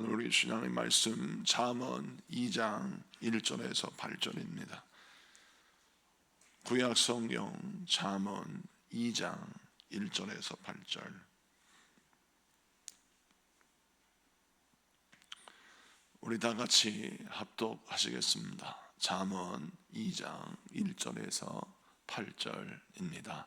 오늘 우리 신앙의 말씀 잠언 2장 1절에서 8절입니다. 구약 성경 잠언 2장 1절에서 8절. 우리 다 같이 합독하시겠습니다. 잠언 2장 1절에서 8절입니다.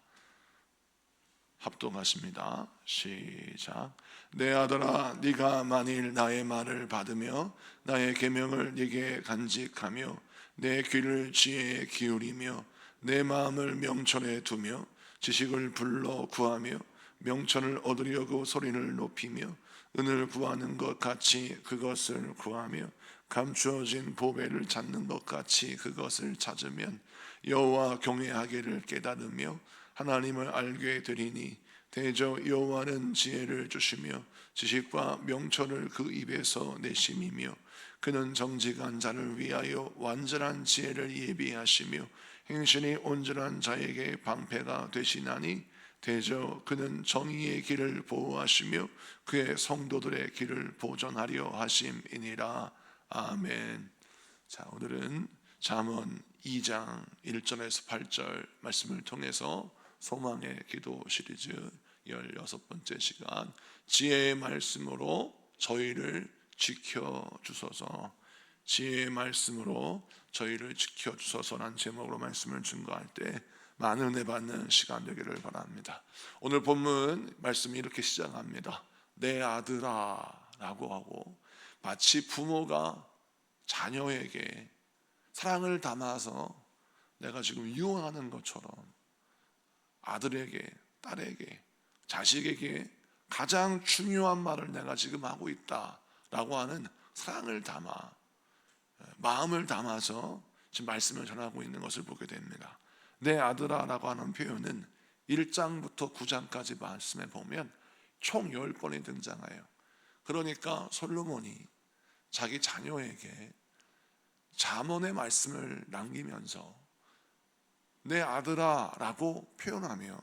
합동하십니다. 시작. 내 아들아, 네가 만일 나의 말을 받으며 나의 계명을 네게 간직하며 내 귀를 지혜에 기울이며 내 마음을 명철에 두며 지식을 불러 구하며 명철을 얻으려고 소리를 높이며 은을 구하는 것 같이 그것을 구하며 감추어진 보배를 찾는 것 같이 그것을 찾으면 여호와 경외하기를 깨달으며 하나님을 알게 되리니 대저 여호와는 지혜를 주시며 지식과 명철을 그 입에서 내심이며 그는 정직한 자를 위하여 완전한 지혜를 예비하시며 행신이 온전한 자에게 방패가 되시나니 대저 그는 정의의 길을 보호하시며 그의 성도들의 길을 보존하려 하심이니라 아멘. 자 오늘은 잠언 2장 1절에서 8절 말씀을 통해서 소망의 기도 시리즈 16번째 시간 지혜의 말씀으로 저희를 지켜 주소서 지혜의 말씀으로 저희를 지켜 주소서라는 제목으로 말씀을 증거할 때 많은 은혜 받는 시간 되기를 바랍니다. 오늘 본문 말씀이 이렇게 시작합니다. 내 아들아라고 하고 마치 부모가 자녀에게 사랑을 담아서 내가 지금 유언하는 것처럼 아들에게 딸에게 자식에게 가장 중요한 말을 내가 지금 하고 있다라고 하는 사랑을 담아 마음을 담아서 지금 말씀을 전하고 있는 것을 보게 됩니다. 내 아들아라고 하는 표현은 1장부터 9장까지 말씀에 보면 총 10번이 등장해요. 그러니까 솔로몬이 자기 자녀에게 잠언의 말씀을 남기면서 내 아들아라고 표현하며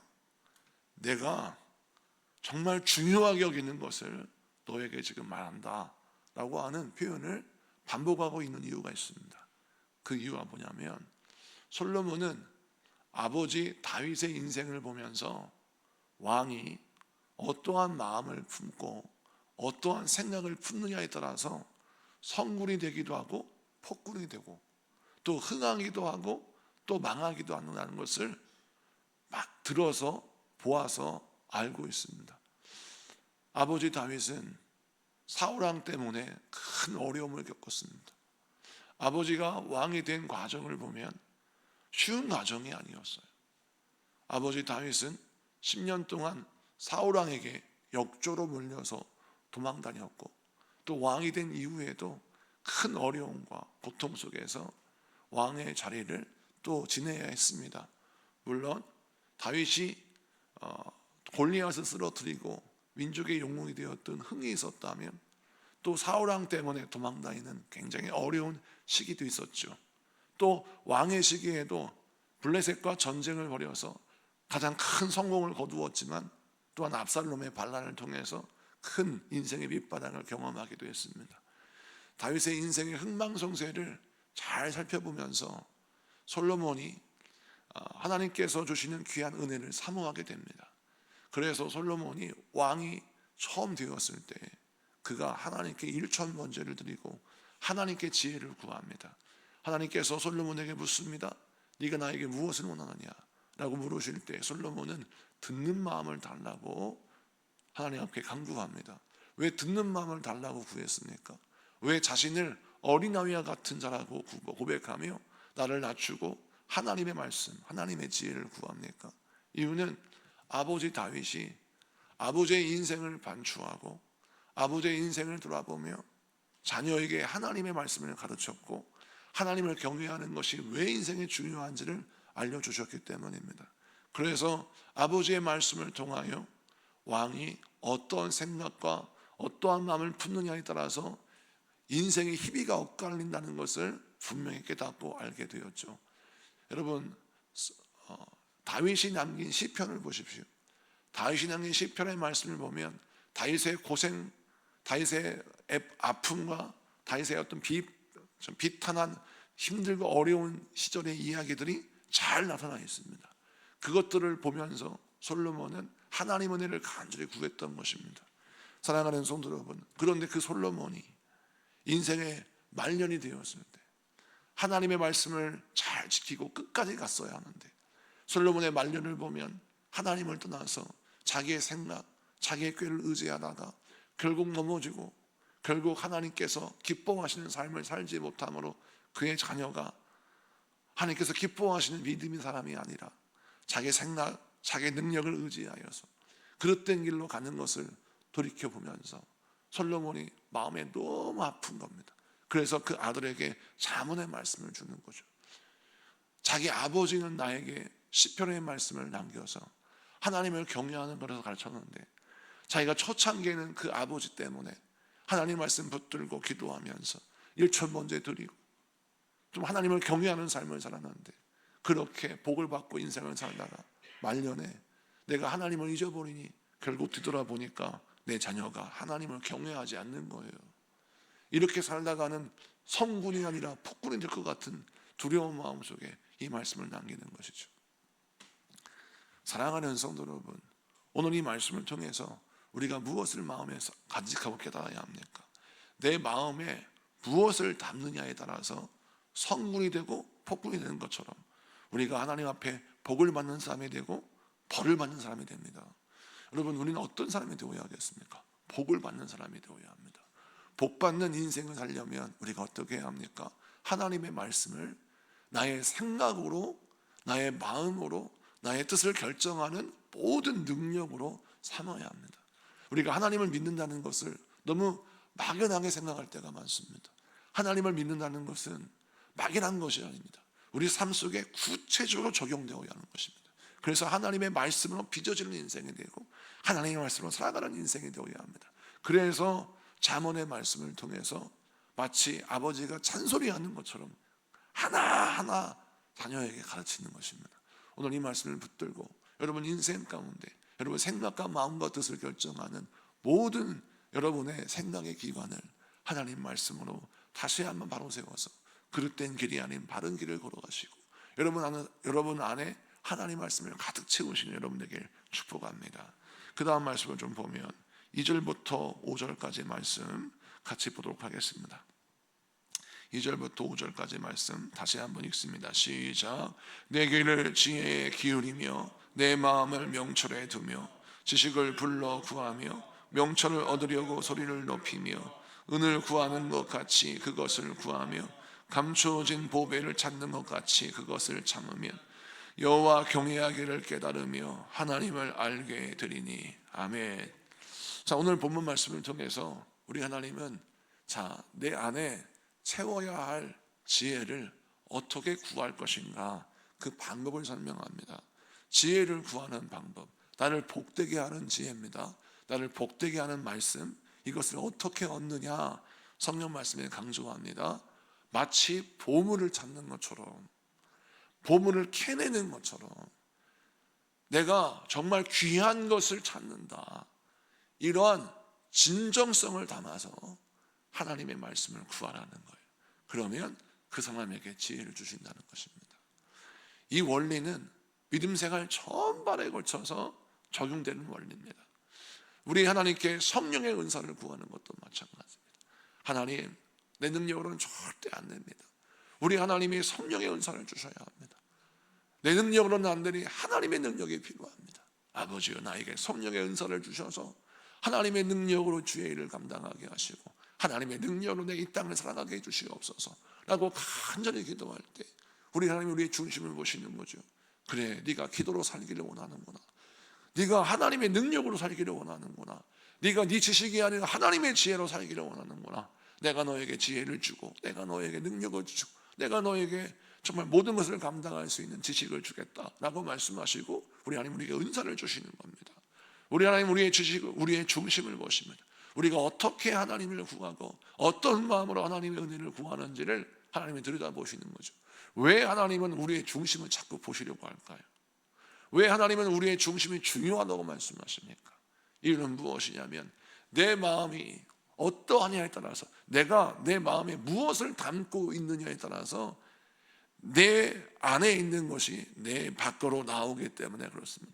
내가 정말 중요하게 여기는 것을 너에게 지금 말한다라고 하는 표현을 반복하고 있는 이유가 있습니다. 그 이유가 뭐냐면 솔로몬은 아버지 다윗의 인생을 보면서 왕이 어떠한 마음을 품고 어떠한 생각을 품느냐에 따라서 성군이 되기도 하고 폭군이 되고 또 흥하기도 하고 또 망하기도 한다는 것을 막 들어서 보아서 알고 있습니다. 아버지 다윗은 사울왕 때문에 큰 어려움을 겪었습니다. 아버지가 왕이 된 과정을 보면 쉬운 과정이 아니었어요. 아버지 다윗은 10년 동안 사울왕에게 역조로 물려서 도망 다녔고 또 왕이 된 이후에도 큰 어려움과 고통 속에서 왕의 자리를 또 지내야 했습니다. 물론 다윗이 어, 골리앗을 쓰러뜨리고 민족의 영웅이 되었던 흥이 있었다면 또 사울왕 때문에 도망다니는 굉장히 어려운 시기도 있었죠. 또 왕의 시기에도 블레셋과 전쟁을 벌여서 가장 큰 성공을 거두었지만 또한 압살롬의 반란을 통해서 큰 인생의 밑바닥을 경험하기도 했습니다. 다윗의 인생의 흥망성쇠를 잘 살펴보면서 솔로몬이 어, 하나님께서 주시는 귀한 은혜를 사모하게 됩니다. 그래서 솔로몬이 왕이 처음 되었을 때 그가 하나님께 일천 번제를 드리고 하나님께 지혜를 구합니다. 하나님께서 솔로몬에게 묻습니다. 네가 나에게 무엇을 원하느냐? 라고 물으실 때 솔로몬은 듣는 마음을 달라고 하나님 앞에 간구합니다. 왜 듣는 마음을 달라고 구했습니까? 왜 자신을 어린아이와 같은 자라고 고백하며 나를 낮추고 하나님의 말씀, 하나님의 지혜를 구합니까? 이유는 아버지 다윗이 아버지의 인생을 반추하고 아버지의 인생을 돌아보며 자녀에게 하나님의 말씀을 가르쳤고 하나님을 경외하는 것이 왜 인생에 중요한지를 알려주셨기 때문입니다. 그래서 아버지의 말씀을 통하여 왕이 어떠한 생각과 어떠한 마음을 품느냐에 따라서 인생의 희비가 엇갈린다는 것을 분명히 깨닫고 알게 되었죠. 여러분 어, 다윗이 남긴 시편을 보십시오. 다윗이 남긴 시편의 말씀을 보면 다윗의 고생, 다윗의 애- 아픔과 다윗의 어떤 비, 좀 비탄한 힘들고 어려운 시절의 이야기들이 잘 나타나 있습니다. 그것들을 보면서 솔로몬은 하나님 은혜를 간절히 구했던 것입니다. 사랑하는 성도 여러분, 그런데 그 솔로몬이 인생의 말년이 되었을 때 하나님의 말씀을 잘 지키고 끝까지 갔어야 하는데 솔로몬의 말년을 보면 하나님을 떠나서 자기의 생각, 자기의 꾀를 의지하다가 결국 넘어지고 결국 하나님께서 기뻐하시는 삶을 살지 못함으로 그의 자녀가 하나님께서 기뻐하시는 믿음의 사람이 아니라 자기 생각, 자기 능력을 의지하여서 그릇된 길로 가는 것을 돌이켜 보면서 솔로몬이 마음에 너무 아픈 겁니다. 그래서 그 아들에게 자문의 말씀을 주는 거죠. 자기 아버지는 나에게 시편의 말씀을 남겨서 하나님을 경외하는 것을 가르쳤는데 자기가 초창기에는 그 아버지 때문에 하나님 말씀 붙들고 기도하면서 일천 번째 드리고 좀 하나님을 경외하는 삶을 살았는데 그렇게 복을 받고 인생을 살다가 말년에 내가 하나님을 잊어버리니 결국 뒤돌아보니까 내 자녀가 하나님을 경외하지 않는 거예요. 이렇게 살다가는 성군이 아니라 폭군이 될 것 같은 두려운 마음 속에 이 말씀을 남기는 것이죠. 사랑하는 성도 여러분, 오늘 이 말씀을 통해서 우리가 무엇을 마음에 간직하고 깨달아야 합니까? 내 마음에 무엇을 담느냐에 따라서 성군이 되고 폭군이 되는 것처럼 우리가 하나님 앞에 복을 받는 사람이 되고 벌을 받는 사람이 됩니다. 여러분, 우리는 어떤 사람이 되어야 하겠습니까? 복을 받는 사람이 되어야 합니다. 복 받는 인생을 살려면 우리가 어떻게 해야 합니까? 하나님의 말씀을 나의 생각으로, 나의 마음으로, 나의 뜻을 결정하는 모든 능력으로 삼아야 합니다. 우리가 하나님을 믿는다는 것을 너무 막연하게 생각할 때가 많습니다. 하나님을 믿는다는 것은 막연한 것이 아닙니다. 우리 삶 속에 구체적으로 적용되어야 하는 것입니다. 그래서 하나님의 말씀으로 빚어지는 인생이 되고 하나님의 말씀으로 살아가는 인생이 되어야 합니다. 그래서 잠언의 말씀을 통해서 마치 아버지가 잔소리하는 것처럼 하나하나 자녀에게 가르치는 것입니다. 오늘 이 말씀을 붙들고 여러분 인생 가운데 여러분 생각과 마음과 뜻을 결정하는 모든 여러분의 생각의 기관을 하나님 말씀으로 다시 한번 바로 세워서 그릇된 길이 아닌 바른 길을 걸어가시고 여러분 안에, 여러분 안에 하나님 말씀을 가득 채우시는 여러분에게 축복합니다. 그 다음 말씀을 좀 보면 2절부터 5절까지 말씀 같이 보도록 하겠습니다. 2절부터 5절까지 말씀 다시 한번 읽습니다. 시작. 내 귀를 지혜에 기울이며 내 마음을 명철에 두며 지식을 불러 구하며 명철을 얻으려고 소리를 높이며 은을 구하는 것 같이 그것을 구하며 감추어진 보배를 찾는 것 같이 그것을 참으면 여호와 경외하기를 깨달으며 하나님을 알게 되리니 아멘. 자 오늘 본문 말씀을 통해서 우리 하나님은 자 내 안에 채워야 할 지혜를 어떻게 구할 것인가 그 방법을 설명합니다. 지혜를 구하는 방법, 나를 복되게 하는 지혜입니다. 나를 복되게 하는 말씀, 이것을 어떻게 얻느냐? 성령 말씀에 강조합니다. 마치 보물을 찾는 것처럼, 보물을 캐내는 것처럼, 내가 정말 귀한 것을 찾는다. 이러한 진정성을 담아서 하나님의 말씀을 구하라는 거예요. 그러면 그 사람에게 지혜를 주신다는 것입니다. 이 원리는 믿음 생활 전반에 걸쳐서 적용되는 원리입니다. 우리 하나님께 성령의 은사를 구하는 것도 마찬가지입니다. 하나님, 내 능력으로는 절대 안 됩니다. 우리 하나님이 성령의 은사를 주셔야 합니다. 내 능력으로는 안 되니 하나님의 능력이 필요합니다. 아버지여 나에게 성령의 은사를 주셔서 하나님의 능력으로 주의 일을 감당하게 하시고 하나님의 능력으로 내 이 땅을 살아가게 해주시옵소서 라고 간절히 기도할 때 우리 하나님이 우리의 중심을 보시는 거죠. 그래 네가 기도로 살기를 원하는구나. 네가 하나님의 능력으로 살기를 원하는구나. 네가 네 지식이 아니라 하나님의 지혜로 살기를 원하는구나. 내가 너에게 지혜를 주고 내가 너에게 능력을 주고 내가 너에게 정말 모든 것을 감당할 수 있는 지식을 주겠다라고 말씀하시고 우리 하나님 우리에게 은사를 주시는 겁니다 우리 하나님 우리의 지식, 우리의 중심을 보십니다. 우리가 어떻게 하나님을 구하고 어떤 마음으로 하나님의 은혜를 구하는지를 하나님이 들여다보시는 거죠. 왜 하나님은 우리의 중심을 자꾸 보시려고 할까요? 왜 하나님은 우리의 중심이 중요하다고 말씀하십니까? 이유는 무엇이냐면 내 마음이 어떠하냐에 따라서 내가 내 마음에 무엇을 담고 있느냐에 따라서 내 안에 있는 것이 내 밖으로 나오기 때문에 그렇습니다.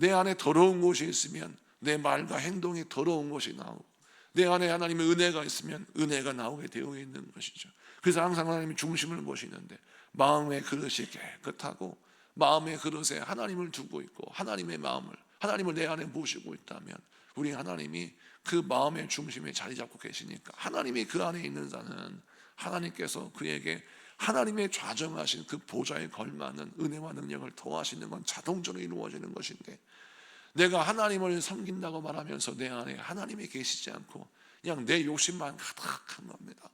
내 안에 더러운 것이 있으면 내 말과 행동이 더러운 것이 나오고 내 안에 하나님의 은혜가 있으면 은혜가 나오게 되어 있는 것이죠. 그래서 항상 하나님이 중심을 보시는데 마음의 그릇이 깨끗하고 마음의 그릇에 하나님을 두고 있고 하나님의 마음을 하나님을 내 안에 모시고 있다면 우리 하나님이 그 마음의 중심에 자리 잡고 계시니까 하나님이 그 안에 있는 자는 하나님께서 그에게 하나님의 좌정하신 그 보좌에 걸맞는 은혜와 능력을 더하시는 건 자동적으로 이루어지는 것인데 내가 하나님을 섬긴다고 말하면서 내 안에 하나님이 계시지 않고 그냥 내 욕심만 가득한 겁니다.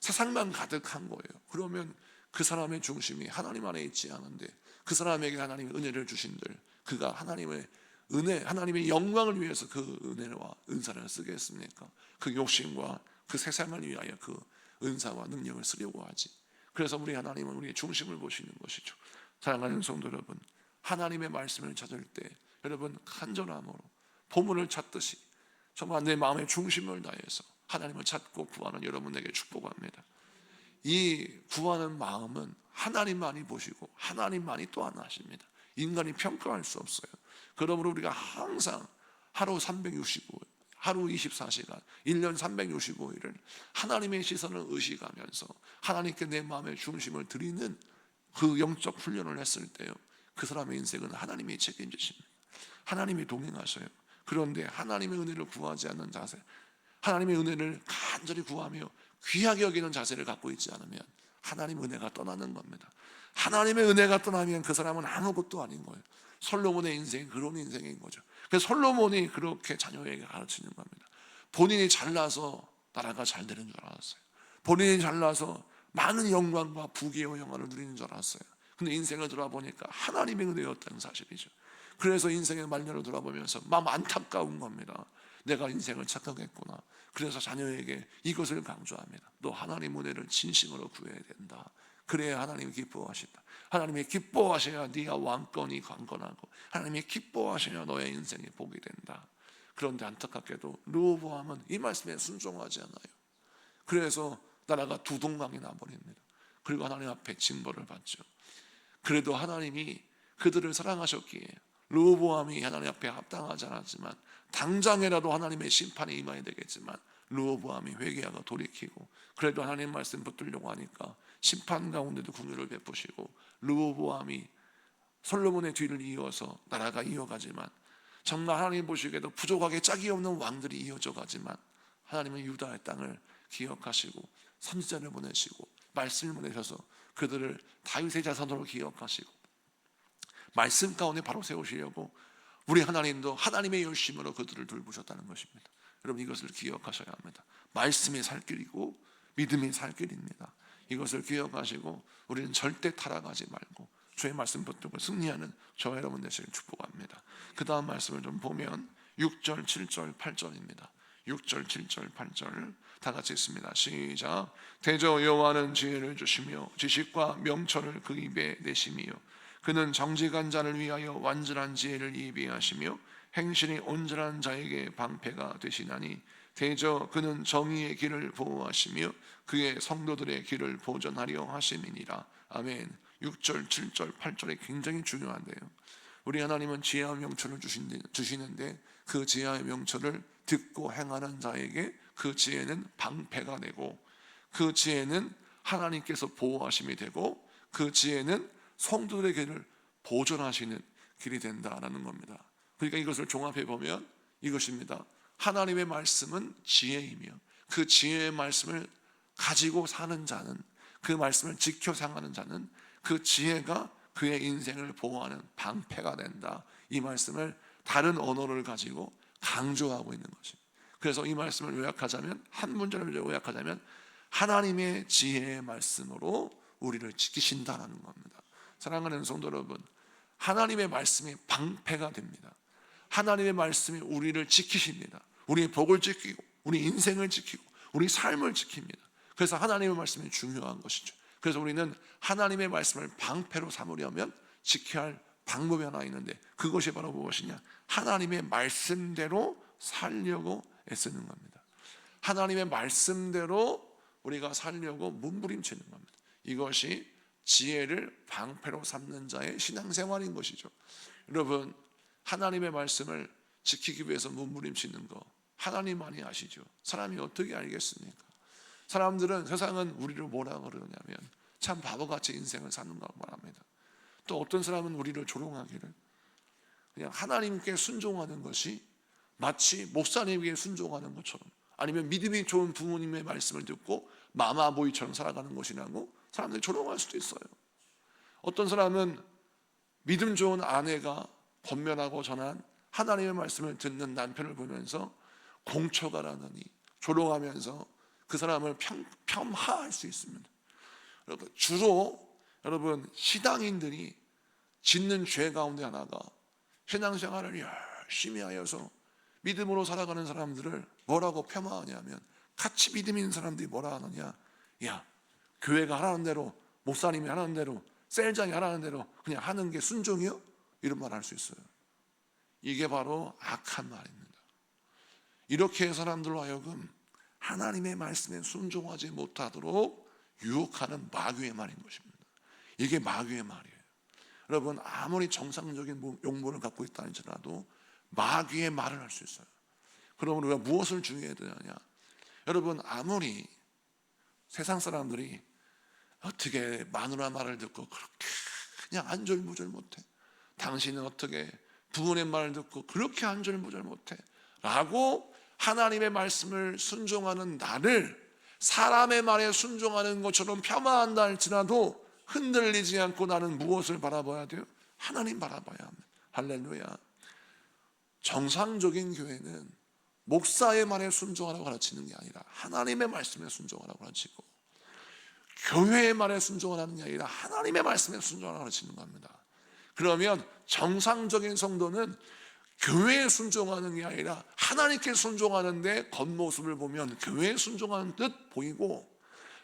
세상만 가득한 거예요. 그러면 그 사람의 중심이 하나님 안에 있지 않은데 그 사람에게 하나님의 은혜를 주신들 그가 하나님의 은혜, 하나님의 영광을 위해서 그 은혜와 은사를 쓰겠습니까? 그 욕심과 그 세상을 위하여 그 은사와 능력을 쓰려고 하지. 그래서 우리 하나님은 우리의 중심을 보시는 것이죠. 사랑하는 성도 여러분, 하나님의 말씀을 찾을 때 여러분 간절함으로 보물을 찾듯이 정말 내 마음의 중심을 다해서 하나님을 찾고 구하는 여러분에게 축복합니다. 이 구하는 마음은 하나님만이 보시고 하나님만이 또한 하십니다. 인간이 평가할 수 없어요. 그러므로 우리가 항상 하루 365일, 하루 24시간, 1년 365일을 하나님의 시선을 의식하면서 하나님께 내 마음의 중심을 드리는 그 영적 훈련을 했을 때요. 그 사람의 인생은 하나님이 책임지십니다. 하나님이 동행하셔요. 그런데 하나님의 은혜를 구하지 않는 자세, 하나님의 은혜를 간절히 구하며 귀하게 여기는 자세를 갖고 있지 않으면 하나님 은혜가 떠나는 겁니다. 하나님의 은혜가 떠나면 그 사람은 아무것도 아닌 거예요. 솔로몬의 인생이 그런 인생인 거죠. 그래서 솔로몬이 그렇게 자녀에게 가르치는 겁니다. 본인이 잘나서 나라가 잘 되는 줄 알았어요. 본인이 잘나서 많은 영광과 부귀와 영화를 누리는 줄 알았어요. 근데 인생을 돌아보니까 하나님의 은혜였다는 사실이죠. 그래서 인생의 말년을 돌아보면서 마음 안타까운 겁니다. 내가 인생을 착각했구나. 그래서 자녀에게 이것을 강조합니다. 너 하나님 은혜를 진심으로 구해야 된다. 그래야 하나님이 기뻐하신다. 하나님이 기뻐하셔야 네가 왕권이 강건하고 하나님이 기뻐하셔야 너의 인생이 복이 된다. 그런데 안타깝게도 르호보암은 이 말씀에 순종하지 않아요. 그래서 나라가 두동강이 나버립니다. 그리고 하나님 앞에 징벌을 받죠. 그래도 하나님이 그들을 사랑하셨기에 르호보암이 하나님 앞에 합당하지 않았지만 당장이라도 하나님의 심판이 임해야 되겠지만 르호보암이 회개하고 돌이키고 그래도 하나님 말씀 붙들려고 하니까 심판 가운데도 궁유를 베푸시고 르호보암이 솔로몬의 뒤를 이어서 나라가 이어가지만 정말 하나님 보시기에도 부족하게 짝이 없는 왕들이 이어져 가지만 하나님은 유다의 땅을 기억하시고 선지자를 보내시고 말씀을 보내셔서 그들을 다윗의 자손으로 기억하시고 말씀 가운데 바로 세우시려고 우리 하나님도 하나님의 열심으로 그들을 돌보셨다는 것입니다. 여러분 이것을 기억하셔야 합니다. 말씀이 살 길이고 믿음이 살 길입니다. 이것을 기억하시고 우리는 절대 타락하지 말고 주의 말씀 붙들고 승리하는 저와 여러분 되시길 축복합니다. 그 다음 말씀을 좀 보면 6절, 7절, 8절입니다. 6절, 7절, 8절 다 같이 있습니다. 시작. 대저 여호와는 지혜를 주시며 지식과 명철을 그 입에 내심이요 그는 정직한 자를 위하여 완전한 지혜를 예비하시며 행실이 온전한 자에게 방패가 되시나니 대저 그는 정의의 길을 보호하시며 그의 성도들의 길을 보전하려 하심이니라. 아멘. 6절, 7절, 8절이 굉장히 중요한데요. 우리 하나님은 지혜와 명철을 주시는데 그 지혜와 명철을 듣고 행하는 자에게 그 지혜는 방패가 되고 그 지혜는 하나님께서 보호하심이 되고 그 지혜는 성도들의 길을 보존하시는 길이 된다라는 겁니다. 그러니까 이것을 종합해 보면 이것입니다. 하나님의 말씀은 지혜이며 그 지혜의 말씀을 가지고 사는 자는 그 말씀을 지켜 상하는 자는 그 지혜가 그의 인생을 보호하는 방패가 된다. 이 말씀을 다른 언어를 가지고 강조하고 있는 것입니다. 그래서 이 말씀을 요약하자면 한 문제를 요약하자면 하나님의 지혜의 말씀으로 우리를 지키신다라는 겁니다. 사랑하는 성도 여러분, 하나님의 말씀이 방패가 됩니다. 하나님의 말씀이 우리를 지키십니다. 우리의 복을 지키고, 우리 인생을 지키고, 우리 삶을 지킵니다. 그래서 하나님의 말씀이 중요한 것이죠. 그래서 우리는 하나님의 말씀을 방패로 삼으려면 지켜야 할 방법이 하나 있는데 그것이 바로 무엇이냐? 하나님의 말씀대로 살려고 애쓰는 겁니다. 하나님의 말씀대로 우리가 살려고 몸부림치는 겁니다. 이것이 지혜를 방패로 삼는 자의 신앙생활인 것이죠. 여러분 하나님의 말씀을 지키기 위해서 몸부림치는 거 하나님만이 아시죠. 사람이 어떻게 알겠습니까? 사람들은 세상은 우리를 뭐라 그러냐면 참 바보같이 인생을 사는다고 말합니다. 또 어떤 사람은 우리를 조롱하기를 그냥 하나님께 순종하는 것이 마치 목사님에게 순종하는 것처럼 아니면 믿음이 좋은 부모님의 말씀을 듣고 마마보이처럼 살아가는 것이라고 사람들이 조롱할 수도 있어요. 어떤 사람은 믿음 좋은 아내가 권면하고 전한 하나님의 말씀을 듣는 남편을 보면서 공처가 라느니 조롱하면서 그 사람을 평, 폄하할 수 있습니다. 주로 여러분 시당인들이 짓는 죄 가운데 하나가 신앙생활을 열심히 하여서 믿음으로 살아가는 사람들을 뭐라고 폄하하냐면 같이 믿음 있는 사람들이 뭐라 하느냐 야 교회가 하라는 대로 목사님이 하라는 대로 셀장이 하라는 대로 그냥 하는 게 순종이요? 이런 말 할 수 있어요 이게 바로 악한 말입니다 이렇게 사람들로 하여금 하나님의 말씀에 순종하지 못하도록 유혹하는 마귀의 말인 것입니다 이게 마귀의 말이에요 여러분 아무리 정상적인 용모를 갖고 있다 할지라도 마귀의 말을 할 수 있어요. 그럼 우리가 무엇을 중요해야 되느냐? 여러분 아무리 세상 사람들이 어떻게 마누라 말을 듣고 그렇게 그냥 안절부절 못해. 당신은 어떻게 부모의 말을 듣고 그렇게 안절부절 못해. 라고 하나님의 말씀을 순종하는 나를 사람의 말에 순종하는 것처럼 폄하한다 할지라도 흔들리지 않고 나는 무엇을 바라봐야 돼요? 하나님 바라봐야 합니다. 할렐루야. 정상적인 교회는 목사의 말에 순종하라고 가르치는 게 아니라 하나님의 말씀에 순종하라고 가르치고 교회의 말에 순종하라는 게 아니라 하나님의 말씀에 순종하라고 가르치는 겁니다. 그러면 정상적인 성도는 교회에 순종하는 게 아니라 하나님께 순종하는데 겉모습을 보면 교회에 순종하는 듯 보이고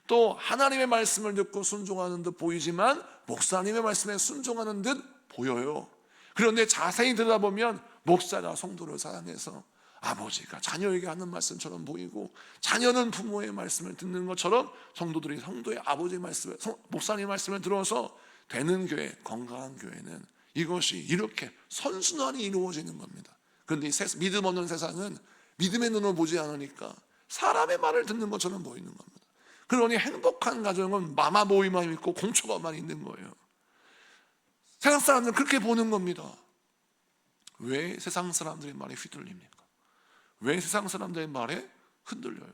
또 하나님의 말씀을 듣고 순종하는 듯 보이지만 목사님의 말씀에 순종하는 듯 보여요. 그런데 자세히 들여다보면 목사가 성도를 사랑해서 아버지가 자녀에게 하는 말씀처럼 보이고 자녀는 부모의 말씀을 듣는 것처럼 성도들이 성도의 아버지의 말씀을 목사님 말씀을 들어서 되는 교회 건강한 교회는 이것이 이렇게 선순환이 이루어지는 겁니다. 그런데 믿음 없는 세상은 믿음의 눈을 보지 않으니까 사람의 말을 듣는 것처럼 보이는 겁니다. 그러니 행복한 가정은 마마 모임만 있고 공초가만 있는 거예요. 세상 사람들은 그렇게 보는 겁니다. 왜 세상 사람들의 말에 휘둘립니까? 왜 세상 사람들의 말에 흔들려요?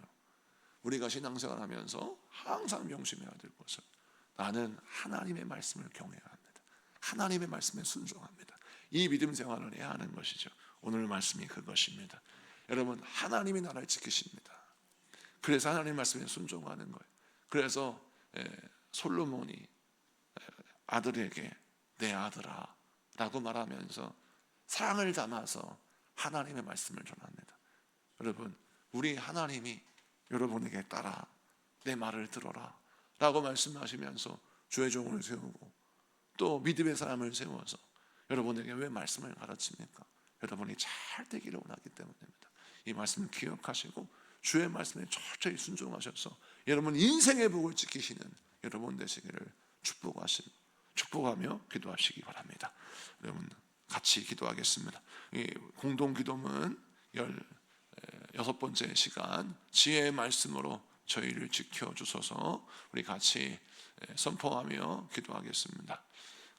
우리가 신앙생활 하면서 항상 명심해야 될 것은 나는 하나님의 말씀을 경외해야 합니다. 하나님의 말씀에 순종합니다. 이 믿음 생활을 해야 하는 것이죠. 오늘 말씀이 그것입니다. 여러분, 하나님이 나를 지키십니다. 그래서 하나님 말씀에 순종하는 거예요. 그래서 솔로몬이 아들에게 내 아들아 라고 말하면서 사랑을 담아서 하나님의 말씀을 전합니다. 여러분, 우리 하나님이 여러분에게 따라 내 말을 들어라 라고 말씀하시면서 주의 종을 세우고 또 믿음의 사람을 세워서 여러분에게 왜 말씀을 가르칩니까? 여러분이 잘 되기를 원하기 때문입니다. 이 말씀을 기억하시고 주의 말씀에 철저히 순종하셔서 여러분 인생의 복을 지키시는 여러분 되시기를 축복하시 축복하며 기도하시기 바랍니다. 여러분 같이 기도하겠습니다. 공동 기도문 열 여섯 번째 시간 지혜의 말씀으로 저희를 지켜 주소서 우리 같이 선포하며 기도하겠습니다.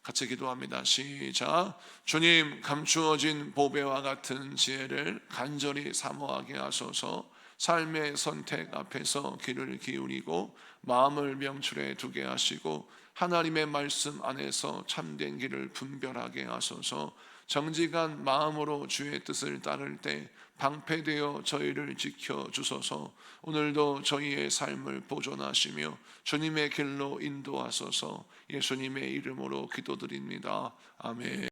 같이 기도합니다. 시작. 주님 감추어진 보배와 같은 지혜를 간절히 사모하게 하소서. 삶의 선택 앞에서 귀를 기울이고 마음을 명철에 두게 하시고 하나님의 말씀 안에서 참된 길을 분별하게 하소서 정직한 마음으로 주의 뜻을 따를 때 방패되어 저희를 지켜 주소서 오늘도 저희의 삶을 보존하시며 주님의 길로 인도하소서 예수님의 이름으로 기도드립니다. 아멘.